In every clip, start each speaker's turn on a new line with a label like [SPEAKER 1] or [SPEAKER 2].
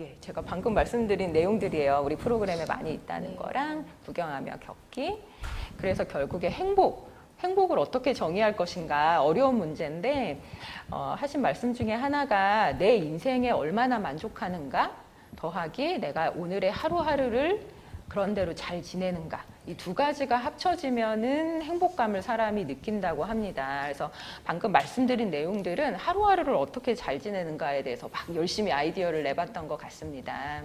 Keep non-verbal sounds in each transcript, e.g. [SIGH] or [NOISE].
[SPEAKER 1] 예, 제가 방금 말씀드린 내용들이에요. 우리 프로그램에 많이 있다는
[SPEAKER 2] 네.
[SPEAKER 1] 거랑 구경하며 겪기. 그래서 결국에 행복, 행복을 어떻게 정의할 것인가 어려운 문제인데 어, 하신 말씀 중에 하나가 내 인생에 얼마나 만족하는가 더하기 내가 오늘의 하루하루를 그런 대로 잘 지내는가 이 두 가지가 합쳐지면은 행복감을 사람이 느낀다고 합니다. 그래서 방금 말씀드린 내용들은 하루하루를 어떻게 잘 지내는가에 대해서 막 열심히 아이디어를 내봤던 것 같습니다.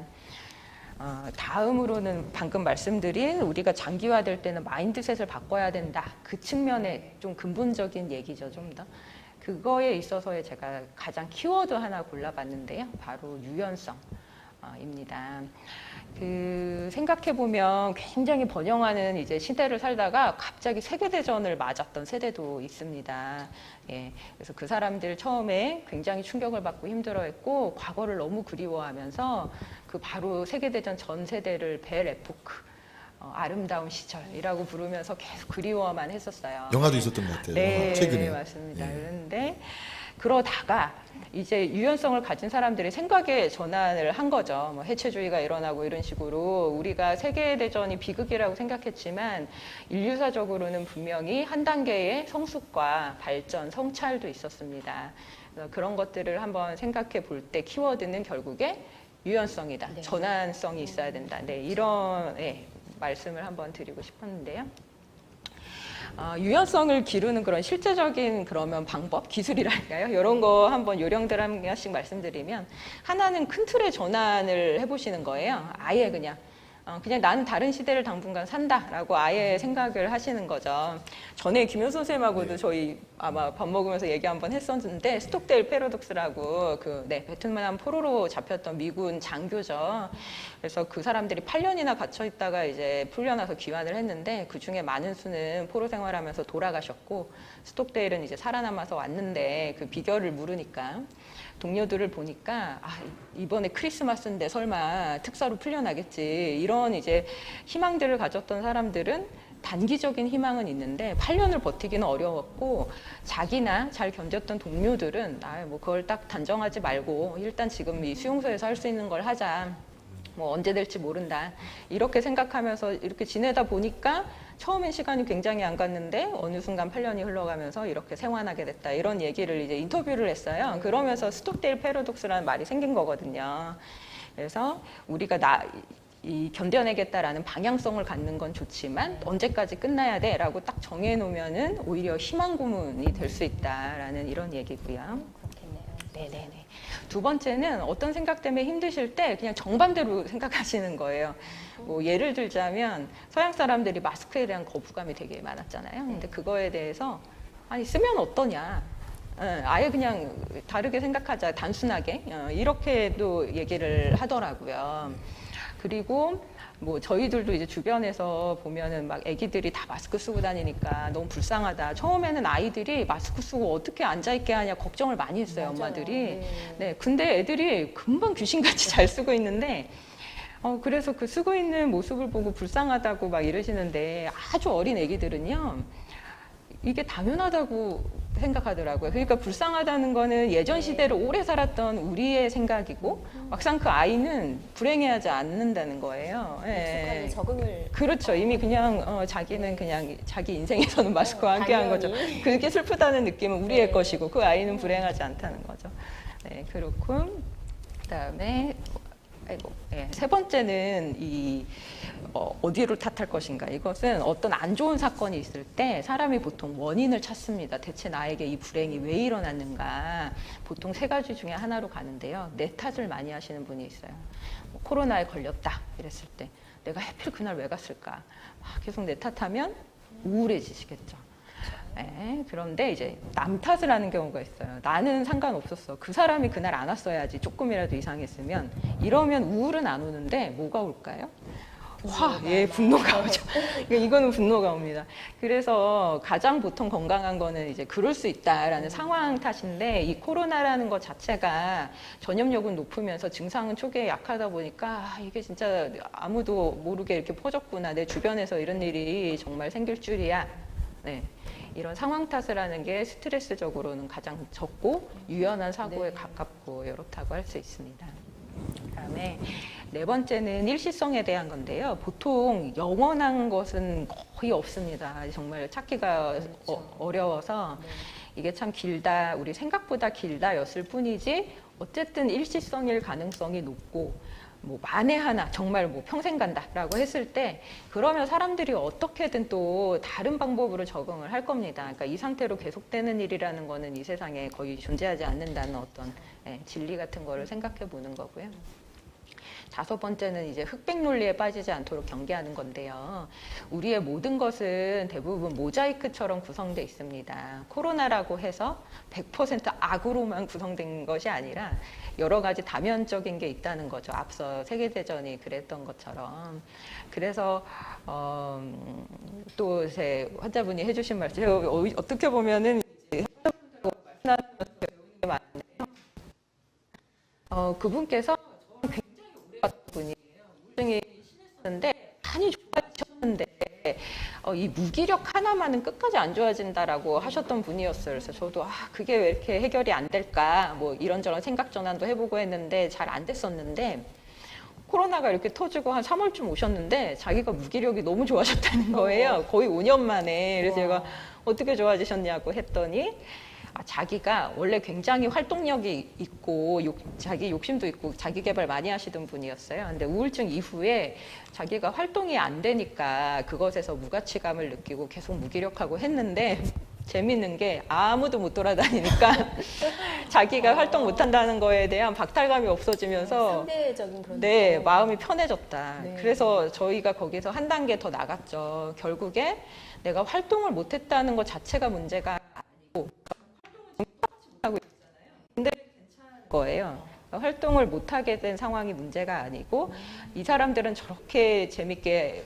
[SPEAKER 1] 어, 다음으로는 방금 말씀드린 우리가 장기화될 때는 마인드셋을 바꿔야 된다. 그 측면의 좀 근본적인 얘기죠, 좀 더. 그거에 있어서의 제가 가장 키워드 하나 골라봤는데요. 바로 유연성 입니다. 그 생각해 보면 굉장히 번영하는 이제 시대를 살다가 갑자기 세계 대전을 맞았던 세대도 있습니다. 예, 그래서 그 사람들 처음에 굉장히 충격을 받고 힘들어했고 과거를 너무 그리워하면서 그 바로 세계 대전 전 세대를 벨 에포크 어, 아름다운 시절이라고 부르면서 계속 그리워만 했었어요.
[SPEAKER 3] 영화도 있었던 것 같아요.
[SPEAKER 1] 네,
[SPEAKER 3] 최근에.
[SPEAKER 1] 맞습니다.
[SPEAKER 3] 예.
[SPEAKER 1] 그런데 그러다가 이제 유연성을 가진 사람들이 생각의 전환을 한 거죠. 뭐 해체주의가 일어나고 이런 식으로 우리가 세계 대전이 비극이라고 생각했지만 인류사적으로는 분명히 한 단계의 성숙과 발전, 성찰도 있었습니다. 그런 것들을 한번 생각해 볼 때 키워드는 결국에 유연성이다.
[SPEAKER 2] 네.
[SPEAKER 1] 전환성이 있어야 된다. 네, 이런 예, 말씀을 한번 드리고 싶었는데요. 어, 유연성을 기르는 그런 실제적인 그러면 방법, 기술이랄까요? 이런 거 한번 요령들 한 개씩 말씀드리면 하나는 큰 틀의 전환을 해보시는 거예요. 아예 그냥 어, 그냥 나는 다른 시대를 당분간 산다라고 아예 생각을 하시는 거죠. 전에 김효 선생님하고도 저희 아마 밥 먹으면서 얘기 한번 했었는데 스톡데일 패러독스라고 그 네, 베트남 포로로 잡혔던 미군 장교죠. 그래서 그 사람들이 8년이나 갇혀 있다가 이제 풀려나서 귀환을 했는데 그 중에 많은 수는 포로 생활하면서 돌아가셨고 스톡데일은 이제 살아남아서 왔는데 그 비결을 물으니까 동료들을 보니까 아 이번에 크리스마스인데 설마 특사로 풀려나겠지. 이런 이제 희망들을 가졌던 사람들은 단기적인 희망은 있는데 8년을 버티기는 어려웠고 자기나 잘 견뎠던 동료들은 아 뭐 그걸 딱 단정하지 말고 일단 지금 이 수용소에서 할 수 있는 걸 하자. 뭐 언제 될지 모른다. 이렇게 생각하면서 이렇게 지내다 보니까 처음엔 시간이 굉장히 안 갔는데 어느 순간 8년이 흘러가면서 이렇게 생활하게 됐다 이런 얘기를 이제 인터뷰를 했어요. 그러면서 스톡데일 패러독스라는 말이 생긴 거거든요. 그래서 우리가 나 이 견뎌내겠다라는 방향성을 갖는 건 좋지만 언제까지 끝나야 돼라고 딱 정해놓으면은 오히려 희망 고문이 될 수 있다라는 이런 얘기고요.
[SPEAKER 2] 그렇겠네요.
[SPEAKER 1] 네네네. 두 번째는 어떤 생각 때문에 힘드실 때 그냥 정반대로 [LAUGHS] 생각하시는 거예요. 뭐 예를 들자면 서양 사람들이 마스크에 대한 거부감이 되게 많았잖아요. 근데 그거에 대해서 아니 쓰면 어떠냐. 어, 아예 그냥 다르게 생각하자 단순하게 어, 이렇게도 얘기를 하더라고요. 그리고 뭐 저희들도 이제 주변에서 보면은 막 아기들이 다 마스크 쓰고 다니니까 너무 불쌍하다. 처음에는 아이들이 마스크 쓰고 어떻게 앉아 있게 하냐 걱정을 많이 했어요,
[SPEAKER 2] 맞아요.
[SPEAKER 1] 엄마들이.
[SPEAKER 2] 네.
[SPEAKER 1] 네, 근데 애들이 금방 귀신같이 [LAUGHS] 잘 쓰고 있는데, 어, 그래서 그 쓰고 있는 모습을 보고 불쌍하다고 막 이러시는데 아주 어린 애기들은요, 이게 당연하다고 생각하더라고요. 그러니까 불쌍하다는 거는 예전 시대를 오래 살았던 우리의 생각이고, 막상 그 아이는 불행해하지 않는다는 거예요. 예.
[SPEAKER 2] 익숙하게 적응을
[SPEAKER 1] 그렇죠. 이미 그냥 어, 자기는 그냥 자기 인생에서는 마스크와 함께 한 거죠.
[SPEAKER 2] 당연히.
[SPEAKER 1] 그게 슬프다는 느낌은 우리의
[SPEAKER 2] 네.
[SPEAKER 1] 것이고 그 아이는 불행하지 않다는 거죠. 네, 그렇고 그다음에 아이고, 예, 세 번째는 이 어, 어디로 탓할 것인가. 이것은 어떤 안 좋은 사건이 있을 때 사람이 보통 원인을 찾습니다. 대체 나에게 이 불행이 왜 일어났는가. 보통 세 가지 중에 하나로 가는데요. 내 탓을 많이 하시는 분이 있어요. 뭐 코로나에 걸렸다 이랬을 때 내가 하필 그날 왜 갔을까. 막 계속 내 탓하면 우울해지시겠죠. 네, 그런데 이제 남 탓을 하는 경우가 있어요. 나는 상관없었어. 그 사람이 그날 안 왔어야지. 조금이라도 이상했으면. 이러면 우울은 안 오는데 뭐가 올까요? 화, 예, 분노가 오죠. 그러니까 [LAUGHS] 이거는 분노가 옵니다. 그래서 가장 보통 건강한 거는 이제 그럴 수 있다라는 상황 탓인데 이 코로나라는 것 자체가 전염력은 높으면서 증상은 초기에 약하다 보니까 아, 이게 진짜 아무도 모르게 이렇게 퍼졌구나. 내 주변에서 이런 일이 정말 생길 줄이야. 네. 이런 상황 탓을 하는 게 스트레스적으로는 가장 적고 유연한 사고에
[SPEAKER 2] 네.
[SPEAKER 1] 가깝고 이렇다고 할 수 있습니다. 그다음에 때문에 네 번째는 일시성에 대한 건데요. 보통 영원한 것은 거의 없습니다. 정말 찾기가 어, 어려워서 이게 참 길다, 우리 생각보다 길다였을 뿐이지 어쨌든 일시성일 가능성이 높고 뭐 만에 하나 정말 뭐 평생 간다라고 했을 때 그러면 사람들이 어떻게든 또 다른 방법으로 적응을 할 겁니다. 그러니까 이 상태로 계속되는 일이라는 거는 이 세상에 거의 존재하지 않는다는 어떤 예, 진리 같은 거를 생각해 보는 거고요. 다섯 번째는 이제 흑백 논리에 빠지지 않도록 경계하는 건데요. 우리의 모든 것은 대부분 모자이크처럼 구성되어 있습니다. 코로나라고 해서 100% 악으로만 구성된 것이 아니라 여러 가지 다면적인 게 있다는 거죠. 앞서 세계대전이 그랬던 것처럼. 그래서, 어, 또제 환자분이 해주신 말씀, 어- 어떻게 보면은. 어, 그분께서 분이에요. 우울증이 심했었는데 많이 좋아지셨는데 어, 이 무기력 하나만은 끝까지 안 좋아진다라고 하셨던 분이었어요. 그래서 저도 아 그게 왜 이렇게 해결이 안 될까 뭐 이런저런 생각 전환도 해보고 했는데 잘 안 됐었는데 코로나가 이렇게 터지고 한 3월쯤 오셨는데 자기가 무기력이 너무 좋아졌다는 거예요. 거의 5년 만에. 그래서 제가 어떻게 좋아지셨냐고 했더니 아, 자기가 원래 굉장히 활동력이 있고 욕- 자기 욕심도 있고 자기 개발 많이 하시던 분이었어요. 근데 우울증 이후에 자기가 활동이 안 되니까 그것에서 무가치감을 느끼고 계속 무기력하고 했는데 [LAUGHS] 재밌는 게 아무도 못 돌아다니니까 [LAUGHS] 자기가 활동 못 한다는 거에 대한 박탈감이 없어지면서 네,
[SPEAKER 2] 느낌.
[SPEAKER 1] 마음이 편해졌다.
[SPEAKER 2] 네.
[SPEAKER 1] 그래서 저희가 거기서 한 단계 더 나갔죠. 결국에 내가 활동을 못 했다는 것 자체가 문제가 아니고 활동을 하고 있잖아요. 근데 괜찮은 거예요. 그러니까 활동을 못하게 된 상황이 문제가 아니고 이 사람들은 저렇게 재밌게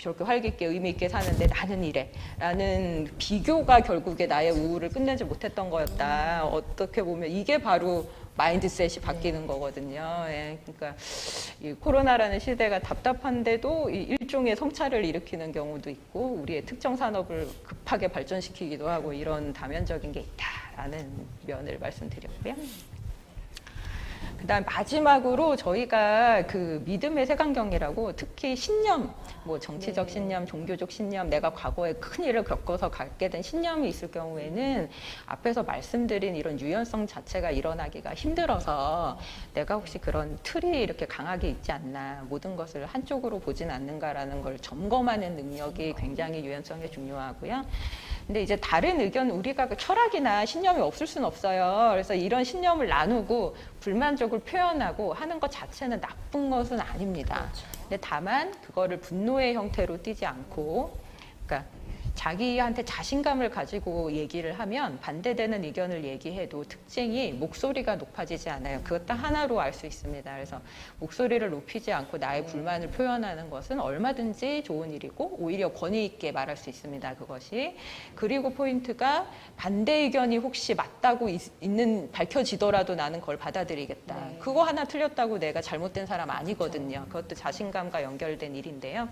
[SPEAKER 1] 저렇게 활기있게 의미있게 사는데 나는 이래 라는 비교가 결국에 나의 우울을 끝내지 못했던 거였다 어떻게 보면 이게 바로 마인드셋이 바뀌는 거거든요 예, 그러니까 이 코로나라는 시대가 답답한데도 이 일종의 성찰을 일으키는 경우도 있고 우리의 특정 산업을 급하게 발전시키기도 하고 이런 다면적인 게 있다라는 면을 말씀드렸고요. 그다음 마지막으로 저희가 그 믿음의 색안경이라고 특히 신념, 뭐 정치적
[SPEAKER 2] 네.
[SPEAKER 1] 신념, 종교적 신념, 내가 과거에 큰 일을 겪어서 갖게 된 신념이 있을 경우에는 앞에서 말씀드린 이런 유연성 자체가 일어나기가 힘들어서 내가 혹시 그런 틀이 이렇게 강하게 있지 않나, 모든 것을 한쪽으로 보진 않는가라는 걸 점검하는 능력이 굉장히 유연성에 중요하고요. 근데 이제 다른 의견 우리가 그 철학이나 신념이 없을 수는 없어요. 그래서 이런 신념을 나누고 불만족을 표현하고 하는 것 자체는 나쁜 것은 아닙니다. 근데 다만 그거를 분노의 형태로 띠지 않고 그러니까 자기한테 자신감을 가지고 얘기를 하면 반대되는 의견을 얘기해도 특징이 목소리가 높아지지 않아요. 그것 도 하나로 알 수 있습니다. 그래서 목소리를 높이지 않고 나의 불만을 표현하는 것은 얼마든지 좋은 일이고 오히려 권위 있게 말할 수 있습니다. 그것이 그리고 포인트가 반대 의견이 혹시 맞다고 있, 는 밝혀지더라도 나는 그걸 받아들이겠다.
[SPEAKER 2] 네.
[SPEAKER 1] 그거 하나 틀렸다고 내가 잘못된 사람 아니거든요. 그것도 자신감과 연결된 일인데요.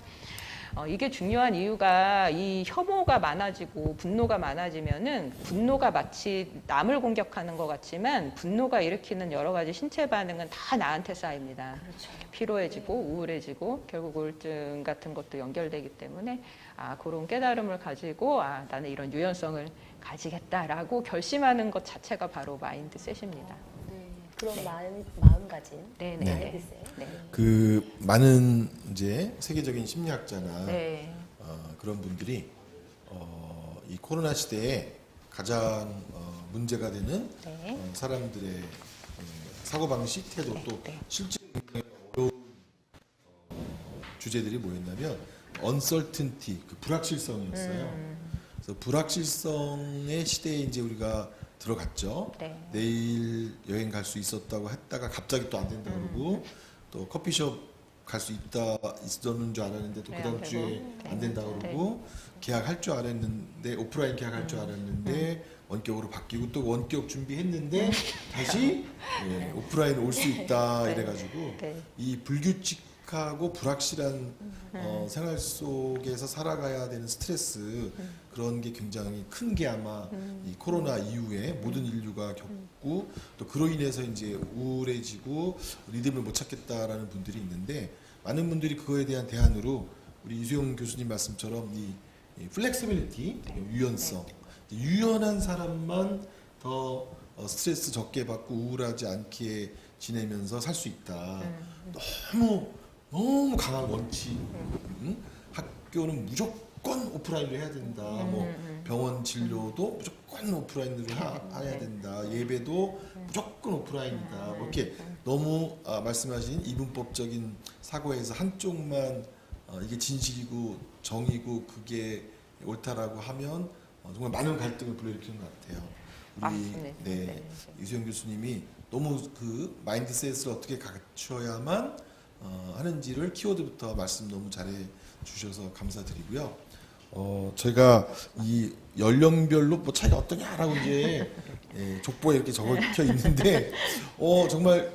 [SPEAKER 1] 어, 이게 중요한 이유가 이 혐오가 많아지고 분노가 많아지면은 분노가 마치 남을 공격하는 것 같지만 분노가 일으키는 여러 가지 신체 반응은 다 나한테 쌓입니다.
[SPEAKER 2] 그렇죠.
[SPEAKER 1] 피로해지고 우울해지고 결국 우울증 같은 것도 연결되기 때문에 아 그런 깨달음을 가지고 아 나는 이런 유연성을 가지겠다라고 결심하는 것 자체가 바로 마인드셋입니다.
[SPEAKER 2] 네. 그런 마음, 마음가짐.
[SPEAKER 1] 네,
[SPEAKER 3] 네.
[SPEAKER 1] 네. 네.
[SPEAKER 3] 그 많은 이제 세계적인 심리학자나
[SPEAKER 1] 네.
[SPEAKER 3] 어, 그런 분들이 어, 이 코로나 시대에 가장 어, 문제가 되는
[SPEAKER 1] 네.
[SPEAKER 3] 어, 사람들의 어, 사고 방식, 태도 또
[SPEAKER 1] 네.
[SPEAKER 3] 실제 어려운 어, 주제들이 뭐였냐면 uncertainty, 그 불확실성이었어요.
[SPEAKER 1] 음.
[SPEAKER 3] 그래서 불확실성의 시대에 이제 우리가 들어갔죠.
[SPEAKER 1] 네.
[SPEAKER 3] 내일 여행 갈 수 있었다고 했다가 갑자기 또 안 된다
[SPEAKER 1] 음.
[SPEAKER 3] 그러고 또 커피숍 갈 수 있다 있었는 줄 알았는데 또
[SPEAKER 1] 네,
[SPEAKER 3] 그 다음
[SPEAKER 1] 안
[SPEAKER 3] 주에. 안 된다
[SPEAKER 1] 네.
[SPEAKER 3] 그러고 계약할 줄 알았는데 오프라인 계약할
[SPEAKER 1] 음.
[SPEAKER 3] 줄 알았는데 원격으로 바뀌고 또 원격 준비했는데 다시 예, 오프라인 올 수 있다
[SPEAKER 1] 네.
[SPEAKER 3] 이래가지고
[SPEAKER 1] 네.
[SPEAKER 3] 이 불규칙하고 불확실한 어, 생활 속에서 살아가야 되는 스트레스 그런 게 굉장히 큰 게 아마 이 코로나 이후에 모든 인류가 겪고 또 그로 인해서 이제 우울해지고 리듬을 못 찾겠다라는 분들이 있는데 많은 분들이 그거에 대한 대안으로 우리 이수영 교수님 말씀처럼 이, 이 플렉시빌리티 유연성 유연한 사람만 더 어, 스트레스 적게 받고 우울하지 않게 지내면서 살 수 있다. 너무 너무 강한 원칙. 응? 학교는 무조건 오프라인으로 해야 된다. 뭐 병원 진료도 무조건 오프라인으로 하, 해야 된다. 예배도 무조건 오프라인이다. 뭐 이렇게 너무 아, 말씀하신 이분법적인 사고에서 한쪽만 어, 이게 진실이고 정이고 그게 옳다라고 하면 어, 정말 많은 갈등을 불러일으키는 것 같아요. 우리
[SPEAKER 1] 맞습니다.
[SPEAKER 3] 네,
[SPEAKER 1] 네.
[SPEAKER 3] 이수영 교수님이 너무 그 마인드셋을 어떻게 갖춰야만 어, 하는지를 키워드부터 말씀 너무 잘해 주셔서 감사드리고요. 어, 저희가 이 연령별로 뭐 차이가 어떠냐라고 이제 예, 족보에 이렇게 적혀 있는데 어 정말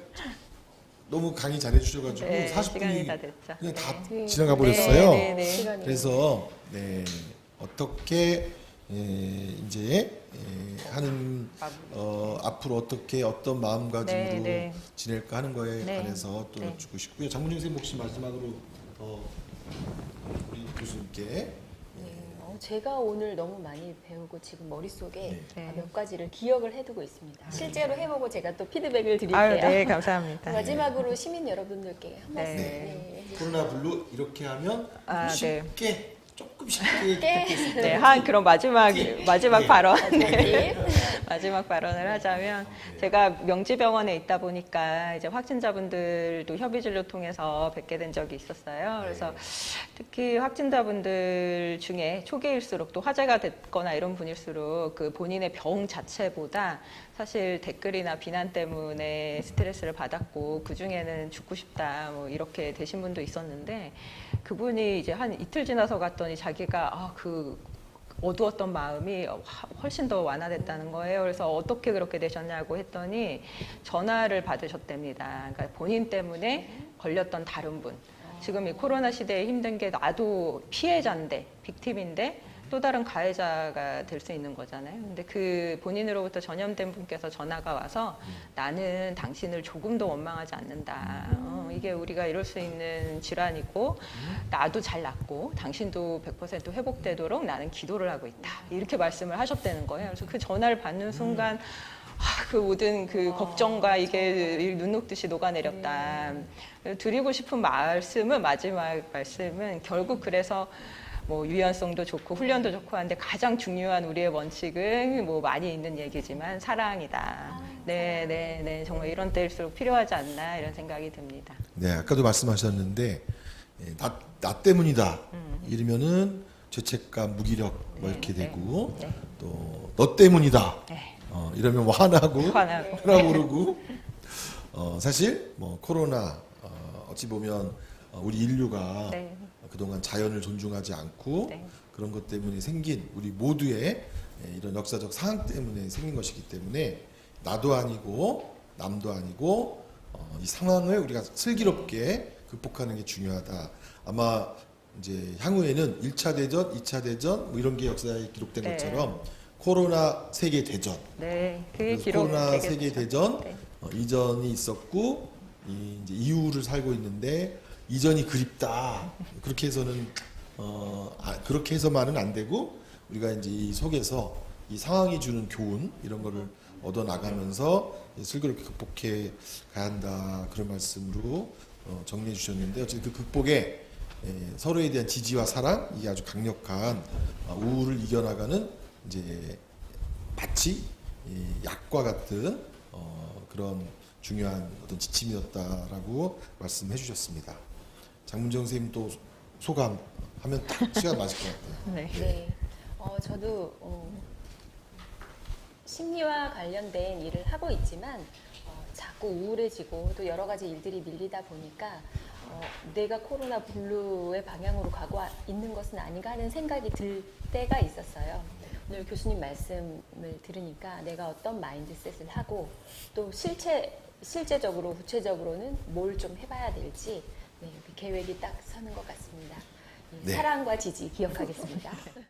[SPEAKER 3] 너무 강의 잘해 주셔가지고
[SPEAKER 1] 네,
[SPEAKER 3] 40분이
[SPEAKER 1] 시간이 다 됐죠.
[SPEAKER 3] 그냥 다
[SPEAKER 2] 네.
[SPEAKER 3] 지나가 버렸어요.
[SPEAKER 1] 네, 네, 네.
[SPEAKER 2] 시간이
[SPEAKER 3] 그래서 네, 어떻게 예, 이제 예, 하는 어, 앞으로 어떻게 어떤 마음가짐으로
[SPEAKER 1] 네, 네.
[SPEAKER 3] 지낼까 하는 거에
[SPEAKER 1] 네.
[SPEAKER 3] 관해서 또
[SPEAKER 1] 네.
[SPEAKER 3] 여쭙고 싶고요. 장문영 선생님 혹시 마지막으로 더 우리 교수님께
[SPEAKER 2] 네, 어, 제가 오늘 너무 많이 배우고 지금 머릿속에
[SPEAKER 1] 네.
[SPEAKER 2] 아, 몇 가지를 기억을 해두고 있습니다. 실제로 해보고 제가 또 피드백을 드릴게요.
[SPEAKER 1] 아유, 네, 감사합니다. [LAUGHS]
[SPEAKER 2] 마지막으로 시민 여러분들께 한 말씀.
[SPEAKER 1] 네.
[SPEAKER 2] 네.
[SPEAKER 3] 코로나 블루 이렇게 하면
[SPEAKER 1] 아,
[SPEAKER 3] 쉽게 조금 쉽게. [LAUGHS]
[SPEAKER 1] 네, 한 그런 마지막 마지막
[SPEAKER 3] 네.
[SPEAKER 1] 발언.
[SPEAKER 2] 네. [LAUGHS]
[SPEAKER 1] 마지막 발언을 하자면 제가 명지병원에 있다 보니까 이제 확진자분들도 협의진료 통해서 뵙게 된 적이 있었어요. 그래서 특히 확진자분들 중에 초기일수록 또 화제가 됐거나 이런 분일수록 그 본인의 병 자체보다 사실 댓글이나 비난 때문에 스트레스를 받았고 그 중에는 죽고 싶다 뭐 이렇게 되신 분도 있었는데 그분이 이제 한 이틀 지나서 갔더니 자기가 아그 어두웠던 마음이 화- 훨씬 더 완화됐다는 거예요. 그래서 어떻게 그렇게 되셨냐고 했더니 전화를 받으셨답니다. 그러니까 본인 때문에 걸렸던 다른 분. 지금 이 코로나 시대에 힘든 게 나도 피해자인데, 빅팀인데 또 다른 가해자가 될 수 있는 거잖아요. 근데 그 본인으로부터 전염된 분께서 전화가 와서 나는 당신을 조금도 원망하지 않는다. 어, 이게 우리가 이럴 수 있는 질환이고 나도 잘 낫고 당신도 100% 회복되도록 나는 기도를 하고 있다. 이렇게 말씀을 하셨다는 거예요. 그래서 그 전화를 받는 순간 아, 그 모든 그 걱정과 이게 눈 녹듯이 녹아내렸다. 드리고 싶은 말씀은 마지막 말씀은 결국 그래서 뭐 유연성도 좋고 훈련도 좋고 한데 가장 중요한 우리의 원칙은 뭐 많이 있는 얘기지만 사랑이다. 네, 네, 네. 정말 이런 때일수록 필요하지 않나 이런 생각이 듭니다.
[SPEAKER 3] 네, 아까도 말씀하셨는데 예, 나, 나 때문이다. 이러면은 죄책감, 무기력 뭐 이렇게
[SPEAKER 1] 네,
[SPEAKER 3] 되고
[SPEAKER 1] 네.
[SPEAKER 3] 또너 때문이다.
[SPEAKER 1] 네.
[SPEAKER 3] 어, 이러면 화나고
[SPEAKER 1] 화나고.
[SPEAKER 3] 화나오르고 어, 사실 뭐 코로나 어, 어찌 보면 어, 우리 인류가
[SPEAKER 1] 네.
[SPEAKER 3] 그동안 자연을 존중하지 않고
[SPEAKER 1] 네.
[SPEAKER 3] 그런 것 때문에 생긴 우리 모두의 예, 이런 역사적 상황 때문에 생긴 것이기 때문에 나도 아니고 남도 아니고 어, 이 상황을 우리가 슬기롭게 극복하는 게 중요하다. 아마 이제 향후에는 1차 대전, 2차 대전 뭐 이런 게 역사에 기록된
[SPEAKER 1] 네.
[SPEAKER 3] 것처럼 코로나 세계 대전
[SPEAKER 1] 네, 그게 기록
[SPEAKER 3] 코로나. 세계 대전
[SPEAKER 1] 네.
[SPEAKER 3] 어, 이전이 있었고 이 이제 이후를 살고 있는데 이전이 그립다 그렇게 해서는 어 아, 그렇게 해서만은 안 되고 우리가 이제 이 속에서 이 상황이 주는 교훈 이런 거를 얻어 나가면서 슬기롭게 극복해 가야 한다 그런 말씀으로 어, 정리해 주셨는데 어쨌든 그 극복에 예, 서로에 대한 지지와 사랑 이게 아주 강력한 어, 우울을 이겨나가는 이제 마치 이 약과 같은 어, 그런 중요한 어떤 지침이었다라고 말씀해 주셨습니다. 장문정 선생님 또 소감 하면 딱 시간 맞을 것 같아요. [LAUGHS]
[SPEAKER 1] 네.
[SPEAKER 2] 네. 어, 저도 어, 심리와 관련된 일을 하고 있지만 어, 자꾸 우울해지고 또 여러 가지 일들이 밀리다 보니까 어, 내가 코로나 블루의 방향으로 가고 아- 있는 것은 아닌가 하는 생각이 들 때가 있었어요. 오늘 교수님 말씀을 들으니까 내가 어떤 마인드셋을 하고 또 실체 실제적으로 구체적으로는 뭘 좀 해봐야 될지 네, 그 계획이 딱 서는 것 같습니다. 예,
[SPEAKER 3] 네.
[SPEAKER 2] 사랑과 지지 기억하겠습니다. [LAUGHS]